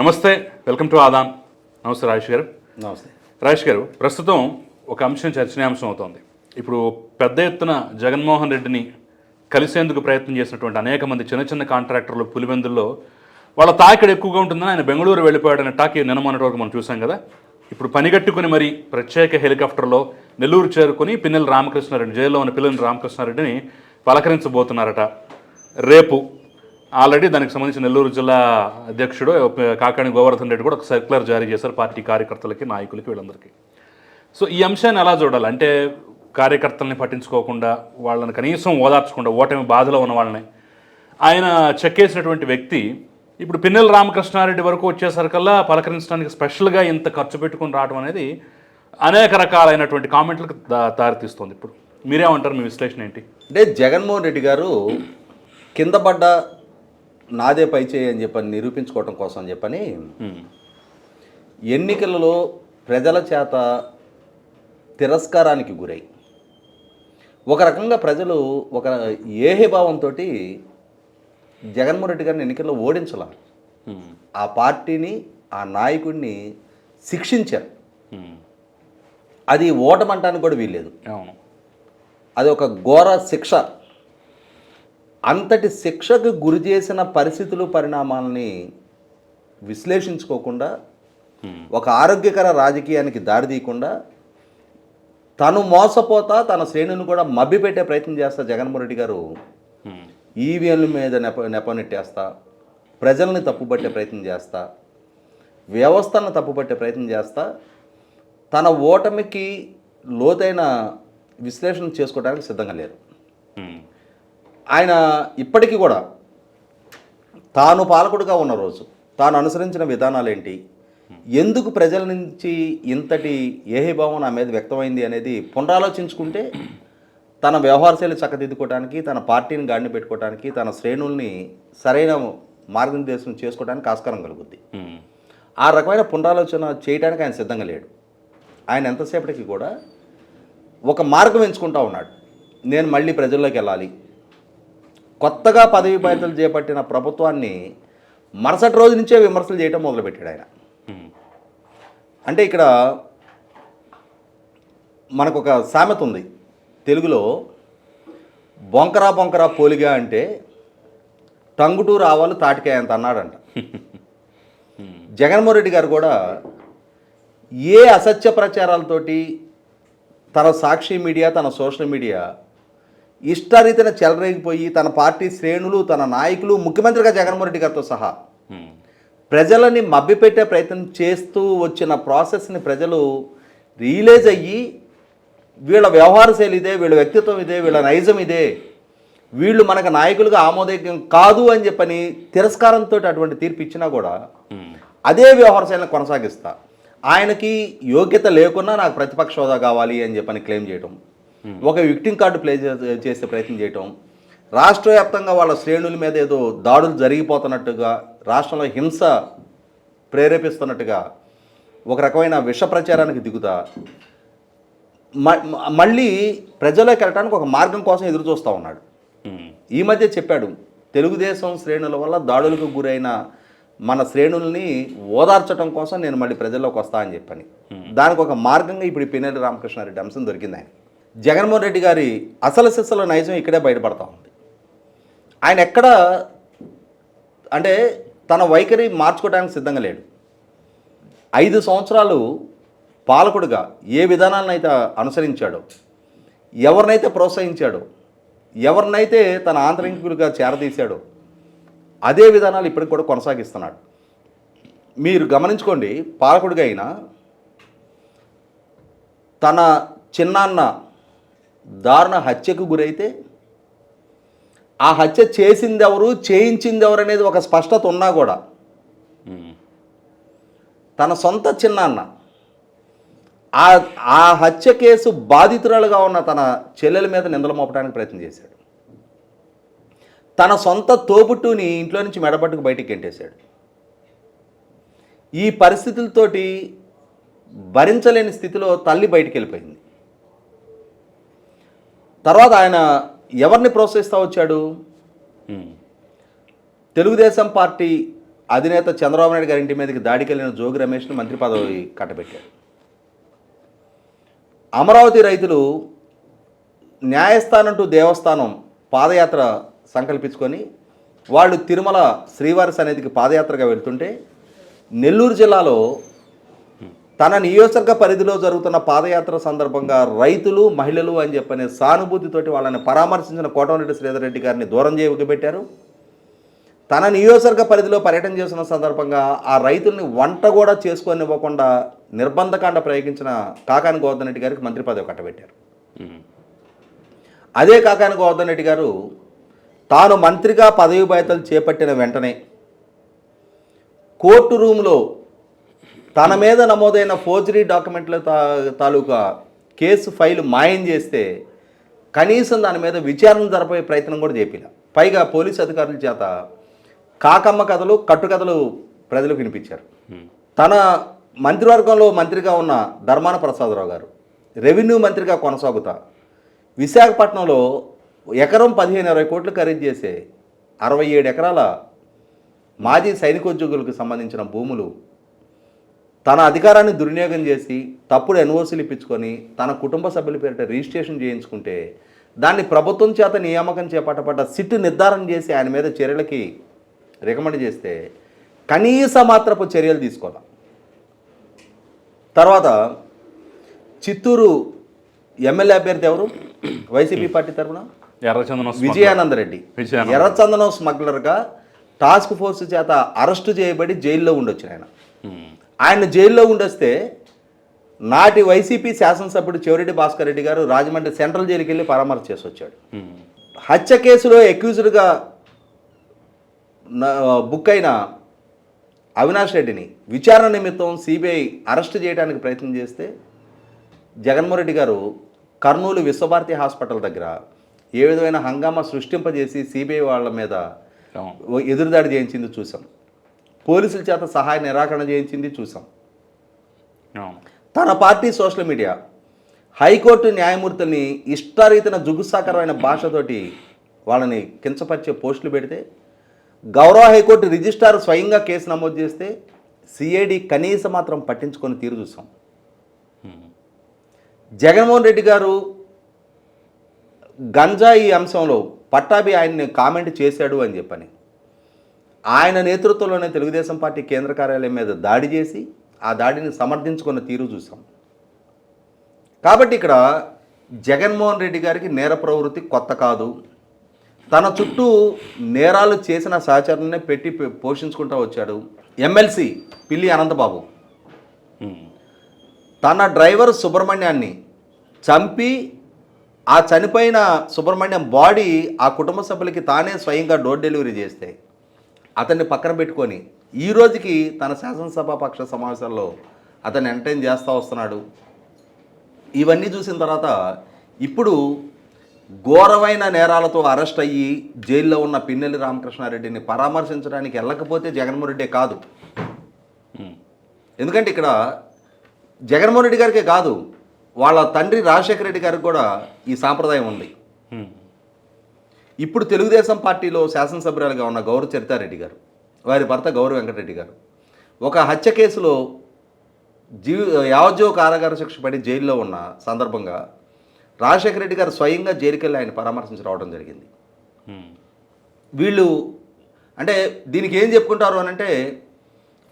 నమస్తే welcome to Aadan నమస్తే రాజేష్ గారు. నమస్తే. రాజేష్ గారు ప్రస్తుతం ఒక అంశం చర్చనీయాంశం అవుతోంది. ఇప్పుడు పెద్ద ఎత్తున జగన్మోహన్ రెడ్డిని కలిసేందుకు ప్రయత్నం చేసినటువంటి అనేక మంది చిన్న చిన్న కాంట్రాక్టర్లు పులివెందుల్లో వాళ్ళ తాకిడి ఎక్కువగా ఉంటుందని ఆయన బెంగళూరు వెళ్ళిపోయాడనే టాక్ నిన్న మొన్నటి వరకు మనం చూసాం కదా. ఇప్పుడు పనిగట్టుకుని మరి ప్రత్యేక హెలికాప్టర్లో నెల్లూరు చేరుకుని పిన్నెల రామకృష్ణారెడ్డి జైల్లో ఉన్న పిల్లల రామకృష్ణారెడ్డిని పలకరించబోతున్నారట. రేపు ఆల్రెడీ దానికి సంబంధించి నెల్లూరు జిల్లా అధ్యక్షుడు కాకాణి గోవర్ధన్ రెడ్డి కూడా ఒక సర్క్యులర్ జారీ చేశారు పార్టీ కార్యకర్తలకి నాయకులకి వీళ్ళందరికీ. సో ఈ అంశాన్ని ఎలా చూడాలి? అంటే కార్యకర్తల్ని పట్టించుకోకుండా వాళ్ళని కనీసం ఓదార్చకుండా ఓటమి బాధలో ఉన్న వాళ్ళని. ఆయన చెక్కేసినటువంటి వ్యక్తి ఇప్పుడు పిన్నెల రామకృష్ణారెడ్డి వరకు వచ్చేసరికల్లా పలకరించడానికి స్పెషల్గా ఇంత ఖర్చు పెట్టుకుని రావడం అనేది అనేక రకాలైనటువంటి కామెంట్లకు దారితీస్తుంది ఇప్పుడు. మీరేమంటారు? మీ విశ్లేషణ ఏంటి? అంటే జగన్మోహన్ రెడ్డి గారు కింద పడ్డ నాదే పై చేయి అని చెప్పని నిరూపించుకోవటం కోసం అని చెప్పని. ఎన్నికలలో ప్రజల చేత తిరస్కారానికి గురై ఒక రకంగా ప్రజలు ఒక ఏహభావంతో జగన్మోహన్ రెడ్డి గారిని ఎన్నికల్లో ఓడించాల. ఆ పార్టీని ఆ నాయకుడిని శిక్షించారు. అది ఓటమంటానికి కూడా వీల్లేదు అది ఒక ఘోర శిక్ష అంతటి శిక్షకు గురి చేసిన పరిస్థితులు పరిణామాలని విశ్లేషించుకోకుండా హ్మ్. ఒక ఆరోగ్యకర రాజకీయానికి దారితీయకుండా తను మోసపోతా తన శ్రేణులను కూడా మభ్యపెట్టే ప్రయత్నం చేస్తా జగన్మోహన్ రెడ్డి గారు హ్మ్. ఈవీఎంల మీద నెప నెపనెట్టేస్తా ప్రజల్ని తప్పుపట్టే ప్రయత్నం చేస్తా వ్యవస్థలను తప్పుపట్టే ప్రయత్నం చేస్తా తన ఓటమికి లోతైన విశ్లేషణ చేసుకోవడానికి సిద్ధంగా లేరు హ్మ్. ఆయన ఇప్పటికీ కూడా తాను పాలకుడుగా ఉన్న రోజు తాను అనుసరించిన విధానాలు ఏంటి ఎందుకు ప్రజల నుంచి ఇంతటి ఏహీభావం నా మీద వ్యక్తమైంది అనేది పునరాలోచించుకుంటే తన వ్యవహారశైలి చక్కదిద్దుకోవడానికి తన పార్టీని గాడిని పెట్టుకోవడానికి తన శ్రేణుల్ని సరైన మార్గనిర్దేశం చేసుకోవడానికి ఆస్కారం కలుగుద్ది. ఆ రకమైన పునరాలోచన చేయడానికి ఆయన సిద్ధంగా లేడు. ఆయన ఎంతసేపటికి కూడా ఒక మార్గం ఎంచుకుంటా ఉన్నాడు. నేను మళ్ళీ ప్రజల్లోకి వెళ్ళాలి. కొత్తగా పదవి బాధ్యతలు చేపట్టిన ప్రభుత్వాన్ని మరుసటి రోజు నుంచే విమర్శలు చేయడం మొదలుపెట్టాడు ఆయన. అంటే ఇక్కడ మనకు ఒక సామెత ఉంది. తెలుగులో బొంకరా బొంకరా పోలిగా అంటే టంగుటూరు ఆవాలు తాటికాయ అంత అన్నాడంట. జగన్మోహన్ రెడ్డి గారు కూడా ఏ అసత్య ప్రచారాలతోటి తన సాక్షి మీడియా తన సోషల్ మీడియా ఇష్టారీతిన చెలరేగిపోయి తన పార్టీ శ్రేణులు తన నాయకులు ముఖ్యమంత్రిగా జగన్మోహన్ రెడ్డి గారితో సహా. ప్రజలని మభ్యపెట్టే ప్రయత్నం చేస్తూ వచ్చిన ప్రాసెస్ని ప్రజలు రియలైజ్ అయ్యి వీళ్ళ వ్యవహార శైలి ఇదే వీళ్ళ వ్యక్తిత్వం ఇదే వీళ్ళ నైజం ఇదే వీళ్ళు మనకు నాయకులుగా ఆమోదయోగ్యం కాదు అని చెప్పని తిరస్కారంతో అటువంటి తీర్పు ఇచ్చినా కూడా. అదే వ్యవహార శైలిని కొనసాగిస్తా ఆయనకి యోగ్యత లేకున్నా నాకు ప్రతిపక్ష హోదా కావాలి అని చెప్పని క్లెయిమ్ చేయటం ఒక విక్టింగ్ కార్డు ప్లే చేసే ప్రయత్నం చేయటం రాష్ట్ర వ్యాప్తంగా వాళ్ళ శ్రేణుల మీద ఏదో దాడులు జరిగిపోతున్నట్టుగా రాష్ట్రంలో హింస ప్రేరేపిస్తున్నట్టుగా ఒక రకమైన విష ప్రచారానికి దిగుతా. మ- మళ్ళీ ప్రజలకు వెళ్ళడానికి ఒక మార్గం కోసం ఎదురు చూస్తూ ఉన్నాడు. ఈ మధ్య చెప్పాడు తెలుగుదేశం శ్రేణుల వల్ల దాడులకు గురైన మన శ్రేణుల్ని ఓదార్చడం కోసం నేను మళ్ళీ ప్రజల్లోకి వస్తా అని చెప్పని. దానికి ఒక మార్గంగా ఇప్పుడు ఈ రామకృష్ణారెడ్డి అంశం దొరికింది ఆయన జగన్మోహన్ రెడ్డి గారి అసలు సిస్సల నైజం ఇక్కడే బయటపడతా ఉంది. ఆయన ఎక్కడ అంటే తన వైఖరి మార్చుకోవడానికి సిద్ధంగా లేడు. ఐదు సంవత్సరాలు పాలకుడుగా ఏ విధానాలను అయితే అనుసరించాడో ఎవరినైతే ప్రోత్సహించాడో ఎవరినైతే తన ఆంతరింకులుగా చేరదీశాడో అదే విధానాలు ఇప్పటికి కూడా కొనసాగిస్తున్నాడు. మీరు గమనించుకోండి పాలకుడిగా అయినా తన చిన్నాన్న దారుణ హత్యకు గురైతే ఆ హత్య చేసింది ఎవరు చేయించింది ఎవరు అనేది ఒక స్పష్టత ఉన్నా కూడా. తన సొంత చిన్నాన్న ఆ ఆ హత్య కేసు బాధితురాలుగా ఉన్న తన చెల్లెల మీద నిందలు మోపడానికి ప్రయత్నం చేశాడు. తన సొంత తోబుట్టుని ఇంట్లో నుంచి మెడబట్టుకు బయటికి గెంటేశాడు. ఈ పరిస్థితులతోటి భరించలేని స్థితిలో తల్లి బయటికి వెళ్ళిపోయింది. తర్వాత ఆయన ఎవరిని ప్రోత్సహిస్తూ వచ్చాడు. తెలుగుదేశం పార్టీ అధినేత చంద్రబాబు నాయుడు గారి ఇంటి మీదకి దాడికి వెళ్ళిన జోగి రమేష్ను మంత్రి పదవి కట్టబెట్టారు అమరావతి రైతులు న్యాయస్థానం టు దేవస్థానం పాదయాత్ర సంకల్పించుకొని వాళ్ళు తిరుమల శ్రీవారి సన్నిధికి పాదయాత్రగా వెళ్తుంటే నెల్లూరు జిల్లాలో తన నియోజకవర్గ పరిధిలో జరుగుతున్న పాదయాత్ర సందర్భంగా రైతులు మహిళలు అని చెప్పనే సానుభూతితోటి వాళ్ళని పరామర్శించిన కోటమిరెడ్డి శ్రీధర్ రెడ్డి గారిని దూరం చేయబెట్టారు తన నియోజకవర్గ పరిధిలో పర్యటన చేసిన సందర్భంగా ఆ రైతుల్ని వంట కూడా చేసుకోనివ్వకుండా నిర్బంధకాండ ప్రయోగించిన కాకాని గోవర్ధన్ రెడ్డి గారికి మంత్రి పదవి కట్టబెట్టారు. అదే కాకాని గోవర్ధన్ రెడ్డి గారు తాను మంత్రిగా పదవి బాధ్యతలు చేపట్టిన వెంటనే కోర్టు రూమ్లో తన మీద నమోదైన ఫోర్జరీ డాక్యుమెంట్ల తా తాలూకా కేసు ఫైల్ మాయం చేస్తే కనీసం దాని మీద విచారణ జరపే ప్రయత్నం కూడా చేపిన పైగా పోలీసు అధికారుల చేత కాకమ్మ కథలు కట్టుకథలు ప్రజలకు వినిపించారు. తన మంత్రివర్గంలో మంత్రిగా ఉన్న ధర్మాన ప్రసాదరావు గారు రెవెన్యూ మంత్రిగా కొనసాగుతా విశాఖపట్నంలో ఎకరం పదిహేను ఇరవై కోట్లు ఖరీదు చేసే అరవై ఏడు ఎకరాల మాజీ సైనికోద్యోగులకు సంబంధించిన భూములు తన అధికారాన్ని దుర్వినియోగం చేసి తప్పుడు ఎన్ఓసీలు ఇప్పించుకొని తన కుటుంబ సభ్యుల పేరిట రిజిస్ట్రేషన్ చేయించుకుంటే దాన్ని ప్రభుత్వం చేత నియామకం చేపట్టబడ్డ సిట్ నిర్ధారణ చేసి ఆయన మీద చర్యలకి రికమెండ్ చేస్తే కనీస మాత్రపు చర్యలు తీసుకోవాలి? తర్వాత చిత్తూరు ఎమ్మెల్యే అభ్యర్థి ఎవరు? వైసీపీ పార్టీ తరఫున? ఎర్రచందనం విజయానంద. ఎర్రచందనం స్మగ్లర్గా టాస్క్ ఫోర్స్ చేత అరెస్టు చేయబడి జైల్లో ఉండొచ్చు ఆయన. ఆయన జైల్లో ఉండొస్తే నాటి వైసీపీ శాసనసభ్యుడు చెవిరెడ్డి భాస్కర్ రెడ్డి గారు రాజమండ్రి సెంట్రల్ జైలుకి వెళ్ళి పరామర్శ చేసి వచ్చాడు. హత్య కేసులో అక్యూజ్డ్గా బుక్ అయిన అవినాష్ రెడ్డిని విచారణ నిమిత్తం సిబిఐ అరెస్ట్ చేయడానికి ప్రయత్నం చేస్తే జగన్మోహన్ రెడ్డి గారు కర్నూలు విశ్వభారతి హాస్పిటల్ దగ్గర ఏ విధమైన హంగామా సృష్టింపజేసి సిబిఐ వాళ్ళ మీద ఎదురుదాడి చేయించింది చూసాం పోలీసుల చేత సహాయ నిరాకరణ చేయించింది చూసాం. తన party social media high court న్యాయమూర్తుల్ని ఇష్టారీతిన జుగుసాకరమైన భాషతోటి వాళ్ళని కించపరిచే పోస్టులు పెడితే గౌరవ హైకోర్టు రిజిస్ట్రార్ స్వయంగా కేసు నమోదు చేస్తే సిఐడి కనీసం మాత్రం పట్టించుకొని తీరు చూసాం. జగన్మోహన్ రెడ్డి గారు గంజాయి అంశంలో పట్టాభి ఆయన్ని కామెంట్ చేశాడు అని చెప్పని ఆయన నేతృత్వంలోనే తెలుగుదేశం పార్టీ కేంద్ర కార్యాలయం మీద దాడి చేసి ఆ దాడిని సమర్థించుకున్న తీరు చూసాం. కాబట్టి ఇక్కడ జగన్మోహన్ రెడ్డి గారికి నేర ప్రవృత్తి కొత్త కాదు. తన చుట్టూ నేరాలు చేసిన సహచరులనే పెట్టి పోషించుకుంటూ వచ్చాడు ఎమ్మెల్సీ పిల్లి అనంతబాబు. తన డ్రైవర్ సుబ్రహ్మణ్యాన్ని చంపి ఆ చనిపోయిన సుబ్రహ్మణ్యం బాడీ ఆ కుటుంబ సభ్యులకి తానే స్వయంగా డోర్ డెలివరీ చేస్తే అతన్ని పక్కన పెట్టుకొని ఈ రోజుకి తన శాసనసభ పక్ష సమావేశాల్లో అతన్ని ఎంటైన్ చేస్తూ వస్తున్నాడు ఇవన్నీ చూసిన తర్వాత ఇప్పుడు ఘోరమైన నేరాలతో అరెస్ట్ అయ్యి జైల్లో ఉన్న పిన్నెల్లి రామకృష్ణారెడ్డిని పరామర్శించడానికి వెళ్ళకపోతే జగన్మోహన్ రెడ్డే కాదు. ఎందుకంటే ఇక్కడ జగన్మోహన్ రెడ్డి గారికే కాదు వాళ్ళ తండ్రి రాజశేఖర రెడ్డి గారికి కూడా ఈ సాంప్రదాయం ఉంది. ఇప్పుడు తెలుగుదేశం పార్టీలో శాసనసభ్యురాలుగా ఉన్న గౌరవ చరితారెడ్డి గారు వారి భర్త గౌరవ వెంకటరెడ్డి గారు ఒక హత్య కేసులో జీవి యావజ్జీవ కారాగార శిక్ష పడి జైల్లో ఉన్న సందర్భంగా రాజశేఖర రెడ్డి గారు స్వయంగా జైలుకి వెళ్ళి ఆయన పరామర్శించి రావడం జరిగింది. వీళ్ళు అంటే దీనికి ఏం చెప్పుకుంటారు అని అంటే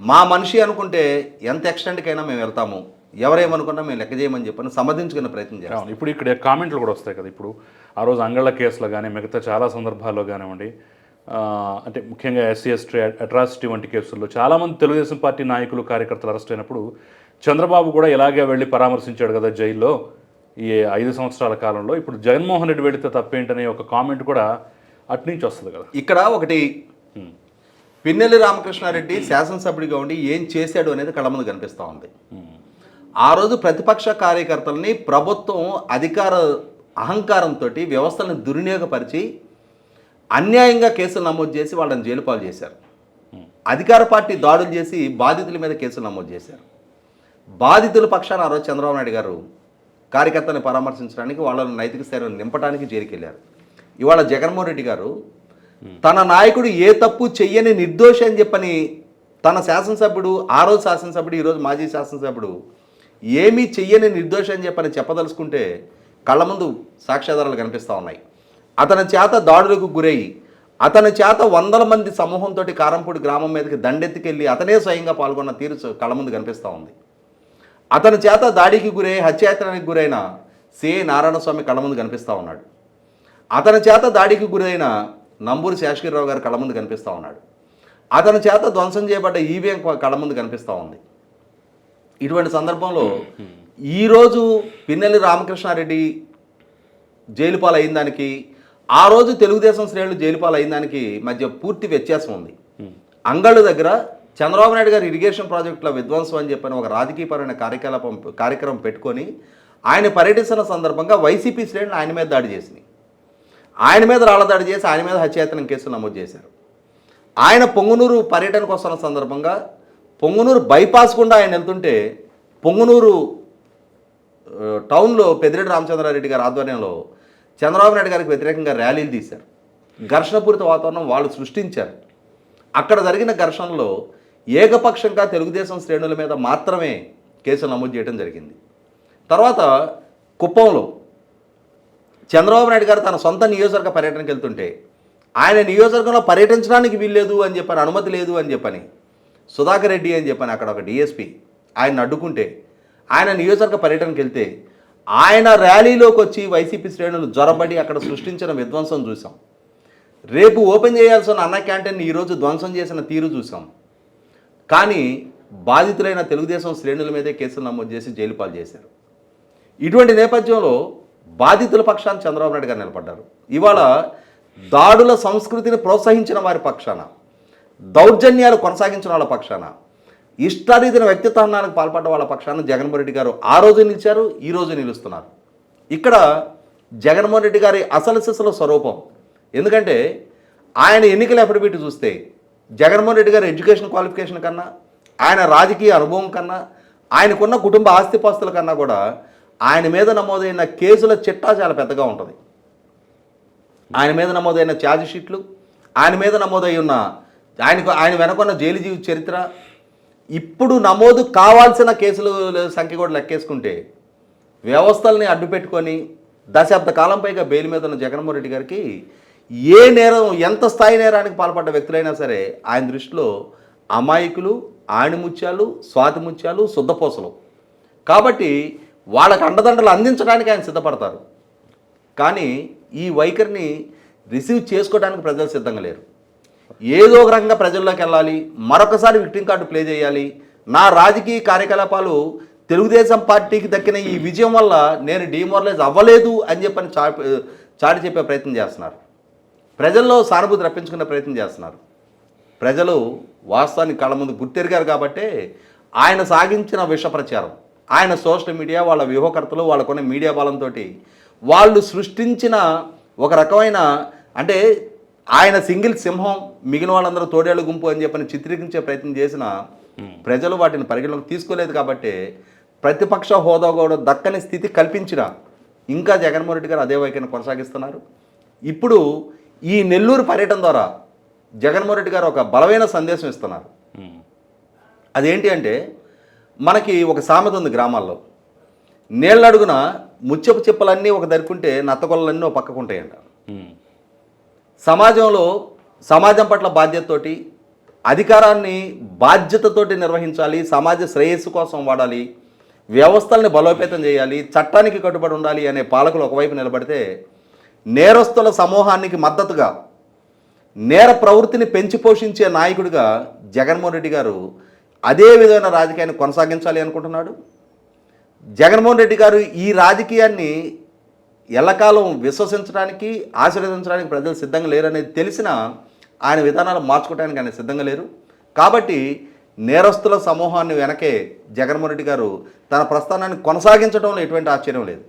మా మనిషి అనుకుంటే ఎంత ఎక్స్టెంట్కైనా మేము వెళ్తాము ఎవరేమనుకున్నా మేము లెక్క చేయమని చెప్పని సమర్థించుకునే ప్రయత్నం చేస్తాం. ఇప్పుడు ఇక్కడ కామెంట్లు కూడా వస్తాయి కదా. ఇప్పుడు ఆ రోజు అంగళ్ళ కేసులో కానీ మిగతా చాలా సందర్భాల్లో కానివ్వండి అంటే ముఖ్యంగా ఎస్సీ ఎస్టీ అట్రాసిటీ వంటి కేసుల్లో చాలామంది తెలుగుదేశం పార్టీ నాయకులు కార్యకర్తలు అరెస్ట్ అయినప్పుడు చంద్రబాబు కూడా ఇలాగే వెళ్ళి పరామర్శించాడు కదా జైల్లో ఈ ఐదు సంవత్సరాల కాలంలో. ఇప్పుడు జగన్మోహన్ రెడ్డి వెళితే తప్పేంటనే ఒక కామెంట్ కూడా అట్నుంచి వస్తుంది కదా. ఇక్కడ ఒకటి పిన్నెల్లి రామకృష్ణారెడ్డి శాసనసభ్యుడిగా ఉండి ఏం చేశాడు అనేది కళ్ళ ముందు కనిపిస్తూ ఉంది. ఆ రోజు ప్రతిపక్ష కార్యకర్తల్ని ప్రభుత్వం అధికార అహంకారంతో వ్యవస్థలను దుర్వినియోగపరిచి అన్యాయంగా కేసులు నమోదు చేసి వాళ్ళని జైలు పాలు చేశారు. అధికార పార్టీ దాడులు చేసి బాధితుల మీద కేసులు నమోదు చేశారు. బాధితుల పక్షాన ఆ రోజు చంద్రబాబు నాయుడు గారు కార్యకర్తని పరామర్శించడానికి వాళ్ళని నైతిక స్థైర్యం నింపడానికి జైలుకెళ్ళారు ఇవాళ జగన్మోహన్ రెడ్డి గారు తన నాయకుడు ఏ తప్పు చెయ్యని నిర్దోషి అని చెప్పని తన శాసనసభ్యుడు ఆ రోజు శాసనసభ్యుడు ఈరోజు మాజీ శాసనసభ్యుడు ఏమీ చెయ్యని నిర్దోషి అని చెప్పని చెప్పదలుచుకుంటే కళ్ళ ముందు సాక్ష్యాధారాలు కనిపిస్తూ ఉన్నాయి. అతని చేత దాడులకు గురయ్యి అతని చేత వందల మంది సమూహంతో కారంపూడి గ్రామం మీదకి దండెత్తికెళ్ళి అతనే స్వయంగా పాల్గొన్న తీరు కళ్ళ ముందు కనిపిస్తూ ఉంది. అతని చేత దాడికి గురై హత్యాయత్నానికి గురైన సి. నారాయణస్వామి కళ్ళ ముందు కనిపిస్తూ ఉన్నాడు. అతని చేత దాడికి గురైన నంబూరి శేషగిరిరావు గారు కళ్ళ ముందు కనిపిస్తూ ఉన్నాడు. అతని చేత ధ్వంసం చేయబడ్డ ఈవీఎం కళ్ళ ముందు కనిపిస్తూ ఉంది. ఇటువంటి సందర్భంలో ఈరోజు పిన్నెల్లి రామకృష్ణారెడ్డి జైలు పాలు అయిన దానికి ఆ రోజు తెలుగుదేశం శ్రేణులు జైలు పాలు అయిన దానికి మధ్య పూర్తి వ్యత్యాసం ఉంది. అంగళ్ళు దగ్గర చంద్రబాబు నాయుడు గారు ఇరిగేషన్ ప్రాజెక్టుల విధ్వంసం అని చెప్పని ఒక రాజకీయపరమైన కార్యకలాపం కార్యక్రమం పెట్టుకొని ఆయన పర్యటిస్తున్న సందర్భంగా వైసీపీ శ్రేణులు ఆయన మీద దాడి చేసినాయి. ఆయన మీద రాళ్ళ దాడి చేసి ఆయన మీద హత్యాయత్నం కేసులు నమోదు చేశారు. ఆయన పొంగునూరు పర్యటనకు వస్తున్న సందర్భంగా పొంగునూరు బైపాస్ గుండా ఆయన వెళ్తుంటే పొంగునూరు టౌన్లో పెద్దిరెడ్డి రామచంద్రారెడ్డి గారి ఆధ్వర్యంలో చంద్రబాబు నాయుడు గారికి వ్యతిరేకంగా ర్యాలీలు తీశారు. ఘర్షణపూరిత వాతావరణం వాళ్ళు సృష్టించారు. అక్కడ జరిగిన ఘర్షణలో ఏకపక్షంగా తెలుగుదేశం శ్రేణుల మీద మాత్రమే కేసులు నమోదు చేయడం జరిగింది. తర్వాత కుప్పంలో చంద్రబాబు నాయుడు గారు తన సొంత నియోజకవర్గ పర్యటనకు వెళ్తుంటే ఆయన నియోజకవర్గంలో పర్యటించడానికి వీల్లేదు అని చెప్పని అనుమతి లేదు అని చెప్పని సుధాకర్ రెడ్డి అని చెప్పాను అక్కడ ఒక డిఎస్పీ ఆయన అడ్డుకుంటే ఆయన నియోజకవర్గ పర్యటనకి వెళ్తే ఆయన ర్యాలీలోకి వచ్చి వైసీపీ శ్రేణులు జ్వరబడి అక్కడ సృష్టించిన విధ్వంసం చూసాం రేపు ఓపెన్ చేయాల్సిన అన్న క్యాంటీన్ ఈరోజు ధ్వంసం చేసిన తీరు చూసాం కానీ బాధితులైన తెలుగుదేశం శ్రేణుల మీదే కేసులు నమోదు చేసి జైలు పాలు చేశారు. ఇటువంటి నేపథ్యంలో బాధితుల పక్షాన్ని చంద్రబాబు నాయుడు గారు నిలబడ్డారు. ఇవాళ దాడుల సంస్కృతిని ప్రోత్సహించిన వారి పక్షాన దౌర్జన్యాలు కొనసాగించిన వాళ్ళ పక్షాన ఇష్టారీతిన వ్యక్తిత్వానికి పాల్పడ్డ వాళ్ళ పక్షాన జగన్మోహన్ రెడ్డి గారు ఆ రోజు నిలిచారు ఈ రోజు నిలుస్తున్నారు. ఇక్కడ జగన్మోహన్ రెడ్డి గారి అసలు సిసల స్వరూపం. ఎందుకంటే ఆయన ఎన్నికల ఎఫిడవిట్ చూస్తే జగన్మోహన్ రెడ్డి గారి ఎడ్యుకేషన్ క్వాలిఫికేషన్ కన్నా ఆయన రాజకీయ అనుభవం కన్నా ఆయనకున్న కుటుంబ ఆస్తిపాస్తుల కన్నా కూడా ఆయన మీద నమోదైన కేసుల చిట్టా చాలా పెద్దగా ఉంటుంది. ఆయన మీద నమోదైన ఛార్జ్ షీట్లు ఆయన మీద నమోదై ఉన్న ఆయనకు ఆయన వెనకున్న జైలు జీవి చరిత్ర ఇప్పుడు నమోదు కావాల్సిన కేసుల సంఖ్య కూడా లెక్కేసుకుంటే వ్యవస్థల్ని అడ్డు పెట్టుకొని దశాబ్ద కాలం పైగా బెయిల్ మీద ఉన్న జగన్మోహన్ రెడ్డి గారికి ఏ నేరం ఎంత స్థాయి నేరానికి పాల్పడ్డ వ్యక్తులైనా సరే ఆయన దృష్టిలో అమాయకులు ఆణిముత్యాలు స్వాతిముత్యాలు శుద్ధపోసలు. కాబట్టి వాళ్ళకు అండదండలు అందించడానికి ఆయన సిద్ధపడతారు. కానీ ఈ వైఖరిని రిసీవ్ చేసుకోవడానికి ప్రజలు సిద్ధంగా లేరు. ఏదో ఒక రకంగా ప్రజల్లోకి వెళ్ళాలి మరొకసారి విక్టింగ్ కార్డు ప్లే చేయాలి. నా రాజకీయ కార్యకలాపాలు తెలుగుదేశం పార్టీకి దక్కిన ఈ విజయం వల్ల నేను డిమోరలైజ్ అవ్వలేదు అని చెప్పని చా చాటి చెప్పే ప్రయత్నం చేస్తున్నారు. ప్రజల్లో సానుభూతి రప్పించుకునే ప్రయత్నం చేస్తున్నారు. ప్రజలు వాస్తవానికి కళ్ళ ముందు గుర్తెరిగారు కాబట్టే ఆయన సాగించిన విష ప్రచారం ఆయన సోషల్ మీడియా వాళ్ళ వ్యూహకర్తలు వాళ్ళకున్న మీడియా బలంతో వాళ్ళు సృష్టించిన ఒక రకమైన అంటే ఆయన సింగిల్ సింహం మిగిలిన వాళ్ళందరూ తోడేళ్ళ గుంపు అని చెప్పని చిత్రీకరించే ప్రయత్నం చేసిన ప్రజలు వాటిని పరిగణలోకి తీసుకోలేదు కాబట్టి ప్రతిపక్ష హోదా కూడా దక్కని స్థితి కల్పించిన ఇంకా జగన్మోహన్ రెడ్డి గారు అదే వైఖరిని కొనసాగిస్తున్నారు. ఇప్పుడు ఈ నెల్లూరు పర్యటన ద్వారా జగన్మోహన్ రెడ్డి గారు ఒక బలమైన సందేశం ఇస్తున్నారు. అదేంటి అంటే మనకి ఒక సామెత ఉంది గ్రామాల్లో. నీళ్ళడుగున ముచ్చపు చిప్పలన్నీ ఒక దరుకుంటే నత్తగొల్లన్నీ ఒక పక్కకుంటాయంట సమాజంలో సమాజం పట్ల బాధ్యతతోటి అధికారాన్ని బాధ్యతతోటి నిర్వహించాలి సమాజ శ్రేయస్సు కోసం వాడాలి వ్యవస్థల్ని బలోపేతం చేయాలి చట్టానికి కట్టుబడి ఉండాలి అనే పాలకులు ఒకవైపు నిలబడితే నేరస్తుల సమూహానికి మద్దతుగా నేర ప్రవృత్తిని పెంచి పోషించే నాయకుడిగా జగన్మోహన్ రెడ్డి గారు అదే విధమైన రాజకీయాన్ని కొనసాగించాలి అనుకుంటున్నాడు. జగన్మోహన్ రెడ్డి గారు ఈ రాజకీయాన్ని ఎల్లకాలం విశ్వసించడానికి ఆశీర్వదించడానికి ప్రజలు సిద్ధంగా లేరనేది తెలిసిన ఆయన విధానాలు మార్చుకోవడానికి ఆయన సిద్ధంగా లేరు. కాబట్టి నేరస్తుల సమూహాన్ని వెనకే జగన్మోహన్ రెడ్డి గారు తన ప్రస్థానాన్ని కొనసాగించడంలో ఎటువంటి ఆశ్చర్యం లేదు.